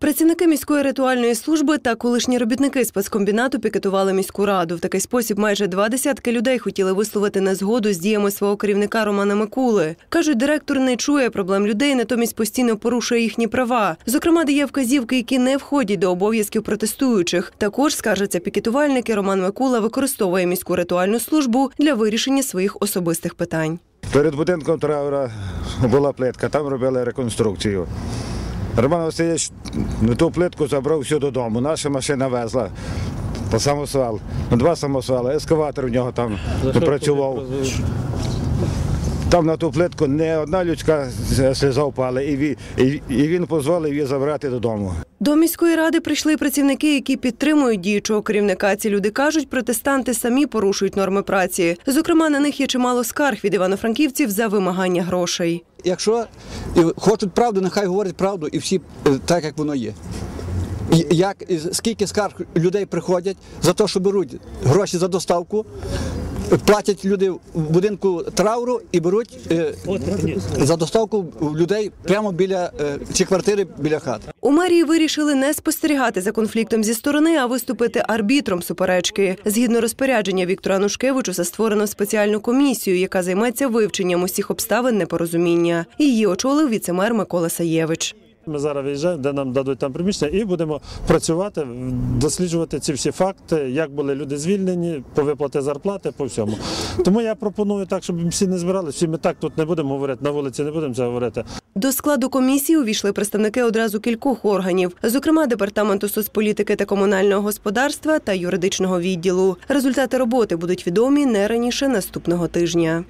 Працівники міської ритуальної служби та колишні робітники спецкомбінату пікетували міську раду. В такий спосіб майже два десятки людей хотіли висловити незгоду з діями свого керівника Романа Микули. кажуть, директор не чує проблем людей, натомість постійно порушує їхні права. Зокрема, дає вказівки, які не входять до обов'язків протестуючих. Також скаржаться пікетувальники. Роман Микула використовує міську ритуальну службу для вирішення своїх особистих питань. Перед будинком траура була плитка, там робили реконструкцію. Роман Васильович на ту плитку забрав всю додому. Наша машина везла по самосвал. Ну, Два самосвали, ескаватор в нього там працював. Там на ту плитку не одна людська сльоза впала, і він, і, і він дозволив її забрати додому. До міської ради прийшли працівники, які підтримують діючого керівника. Ці люди кажуть, протестанти самі порушують норми праці. Зокрема, на них є чимало скарг від івано-франківців за вимагання грошей. Якщо хочуть правду, нехай говорять правду і всі е, так, як воно є. Як, скільки скарг людей приходять за те, що беруть гроші за доставку, платять люди в будинку трауру і беруть е, за доставку людей прямо біля е, чи квартири біля хати. У мерії вирішили не спостерігати за конфліктом зі сторони, а виступити арбітром суперечки. Згідно розпорядження Віктора Нушкевичуса створено спеціальну комісію, яка займеться вивченням усіх обставин непорозуміння. Її очолив віцемер Микола Саєвич. Ми зараз виїжджаємо, де нам дадуть там приміщення, і будемо працювати, досліджувати ці всі факти, як були люди звільнені, по виплати зарплати, по всьому. Тому я пропоную так, щоб всі не збиралися. Всі ми так тут не будемо говорити, на вулиці не будемо це говорити. До складу комісії увійшли представники одразу кількох органів, зокрема департаменту соцполітики та комунального господарства та юридичного відділу. Результати роботи будуть відомі не раніше наступного тижня.